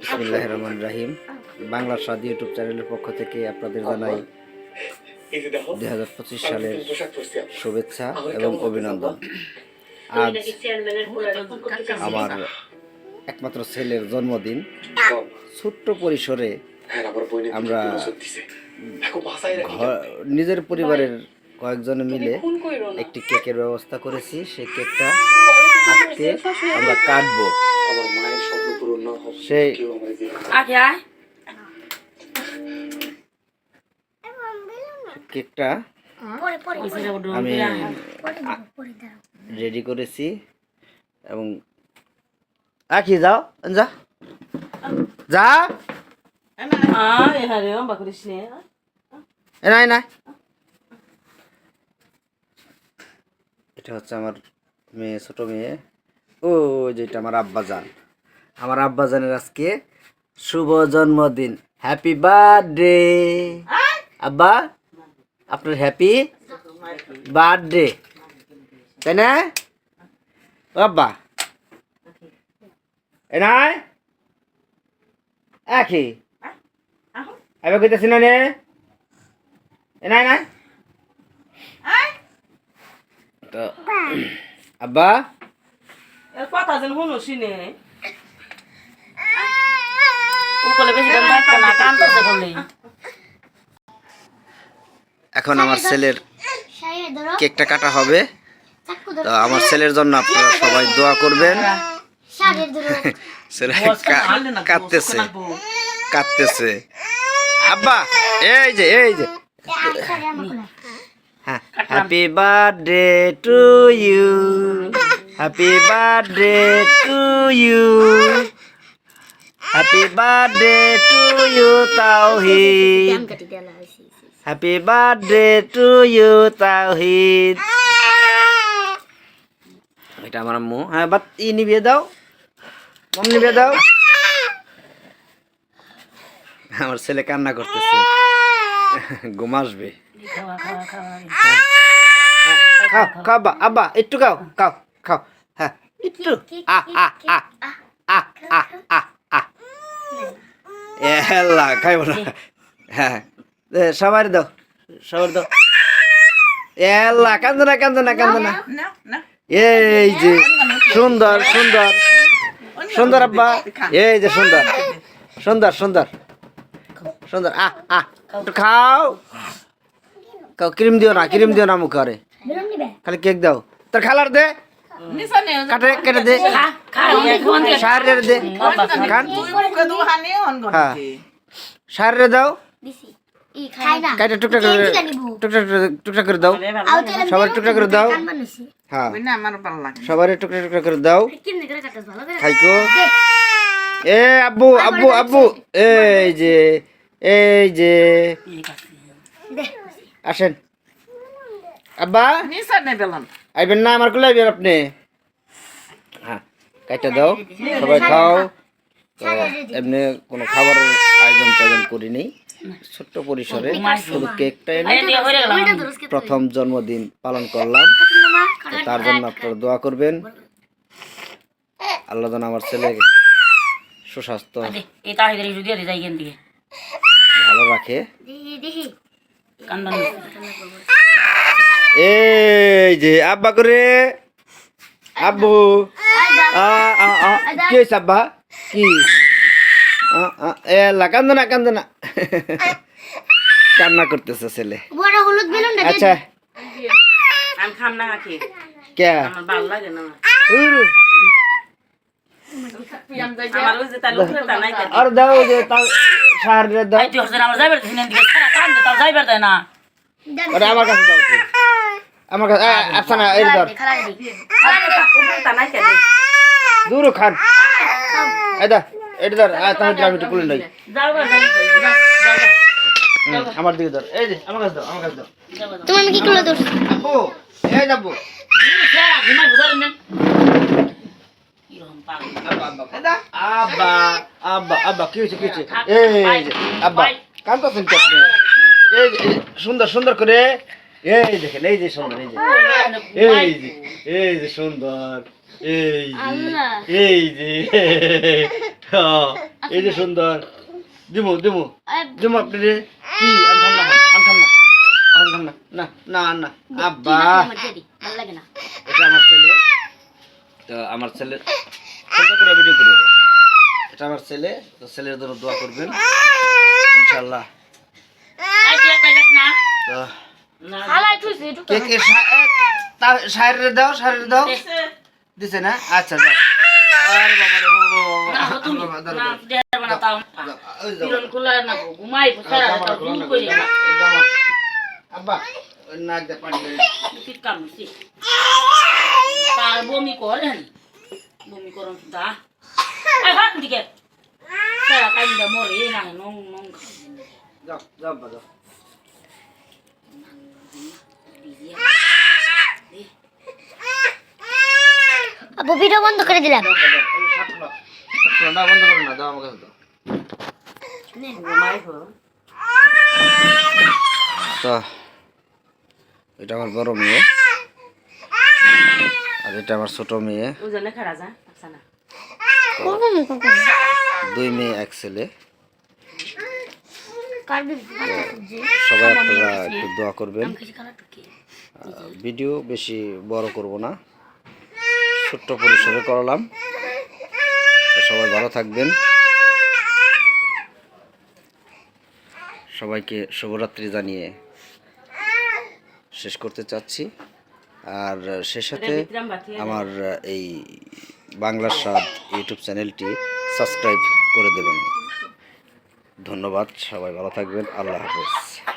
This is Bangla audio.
বিসমিল্লাহ রহমান রাহিম। বাংলা স্বাদ ইউটিউব চ্যানেলের পক্ষ থেকে আপনাদের জানাই দুই হাজার পঁচিশ সালের শুভেচ্ছা এবং অভিনন্দন। আজ আমার একমাত্র ছেলের জন্মদিন। ছোট্ট পরিসরে আমরা ঘর- নিজের পরিবারের কয়েকজনে মিলে একটি কেকের ব্যবস্থা করেছি। সেই কেকটা আজকে আমরা কাটবো। সেই কেকটা আমি রেডি করেছি এবং আখি যাও যা। যা। নে। এটা হচ্ছে আমার মেয়ে ছোট মেয়ে। ও যেটা আমার আব্বাজান। আমার আব্বাজানের আজকে শুভ জন্মদিন। হ্যাপি বার্থডে আব্বা, আপনার হ্যাপি বার্থডে তাই না? আব্বা। এ নাই? আখি আবার কইতেছি না নে? এ নাই নাই তো, আব্বা। কথা যেন শুনোসি বেশি দাম না। এখন আমার ছেলের কেকটা কাটা হবে। তো আমার ছেলের জন্য আপনারা সবাই দোয়া করবেন। ছেলে কাঁদতেছে। কাঁদতেছে। আব্বা এই যে এই যে। হ্যাঁ happy birthday to you happy birthday to you happy birthday to you Tawhid কাটি দেলা হইছে হ্যাপি বার্থডে টু ইউ তাওহিদ এটা আমার আম্মু হ্যাঁ বাত ই নিভিয়ে দাও মম নিভিয়ে দাও আমার ছেলে কান্না করতেছে। ঘুম আসবে খাওয়া, খাওয়া, খাওয়া। খাও খাও আব্বা আব্বা একটু খাও খাও খাও। হ্যাঁ একটু আ আ আ আ আ আ আ। এলা খাইব না। হ্যাঁ সবার দাও। সবার দাও। এলা কান্দো না কান্দো না কান্দো না। এই যে সুন্দর সুন্দর। সুন্দর আব্বা এই যে সুন্দর। সুন্দর সুন্দর। সুন্দর আ আ একটু খাও। খাও ক্রিম দিও না ক্রিম দিও না মুখে খালি কেক দাও। তোর খালার দে। কাটে কেটে দে। খা, খা, এই খাওয়ান দিয়ে। সারের দে। খান। হ্যাঁ। সারের দাও। দিছি ই খাই না। কাটে টুকটা করে কেজি নিবো। টুকটা করে টুকটা করে দাও। আউ তেলে সবার টুকটা করে দাও। কান হ্যাঁ। সবার টুকটা টুকরা করে দাও। কেমনে করে কাটাস ভালো করে খাইকো। এ আব্বু আব্বু আব্বু। এই যে এই যে। আসেন। আব্বা। আইবেন না আমার কোলে আইবেন আপনি? হ্যাঁ কাইটা দাও সবাই খাও। তো এমনি কোনো খাবারের আয়োজন টায়োজন করি নেই ছোট্ট পরিসরে শুধু কেকটা এনে প্রথম জন্মদিন পালন করলাম। তো তার জন্য আপনারা দোয়া করবেন। আল্লাহ যেন আমার ছেলে সুস্বাস্থ্য। ভালো রাখে। এই যে আব্বা করে। আব্বু। আ, আ, আ, কি হয়েছে আব্বা? কি? আ, আ, এলা কান্দো না কান্দো না কান্না করতেছে ছেলে। বড় হলুদ আচ্ছা। আমি খাম না কাকি। কে? আমার ভালো লাগে না। উরু, আমার ওই যে তার উপরে তা নাই কাকি। আর দাও যে তাও সার দাও। এই তুই হচ্ছে না, আমার যাইবার দিস না, এদিকে কান্দে, তার যাইবার দেয় না। আমার কাছে দাও। আমার কাছে আফসানা ধর। তা নাই কাকি। দূর খান। দা এটা ধর তাহলে আমি একটু কুলে হুম, আমার দিকে ধর। এই যে আমার কাছে দাও আমার কাছে দাও। তুমি আমি কি করলে দোষ আব্বু এই যাব। আব্বা আব্বা আব্বা কি হয়েছে কি হয়েছে? এই আব্বা এই সুন্দর সুন্দর করে এই দেখেন এই যে সুন্দর এই যে। এই যে এই যে সুন্দর এই যে এই যে। হ্যাঁ, এই যে সুন্দর। দিমু দিমু। দিমু আপনি রে। কি আনখাম না আনখাম না আনখাম না না। না না আব্বা। এটা আমার ছেলে। তো আমার ছেলে সুন্দর করে ভিডিও করো। এটা আমার ছেলে তো ছেলের জন্য দোয়া করবেন। ইনশাল্লাহ এই তুই একটা যাস না তো না হালাই তুইছে একটু কে কে শাড়ি দাও শাড়ি দাও। দিছে। না? আচ্ছা যাও আরে বাবা রে বাবা, বমি করেন বমি করুন দা। দিকে। মরে না নং নং। যাও যাও যাও। আপু ভিডিও বন্ধ করে দিলাম। বন্ধ করো না দাও আমার কাছে দাও তো এটা আমার বড় মেয়ে। আর এটা আমার ছোট মেয়ে। আচ্ছা দুই মেয়ে এক ছেলে। সবাই আপনারা একটু দোয়া করবেন। ভিডিও বেশি বড় করব না। ছোট্ট পরিসরে করলাম। সবাই ভালো থাকবেন। সবাইকে শুভরাত্রি জানিয়ে শেষ করতে চাচ্ছি। আর সে সাথে আমার এই বাংলার স্বাদ ইউটিউব চ্যানেলটি সাবস্ক্রাইব করে দেবেন। ধন্যবাদ, সবাই ভালো থাকবেন। আল্লাহ হাফেজ।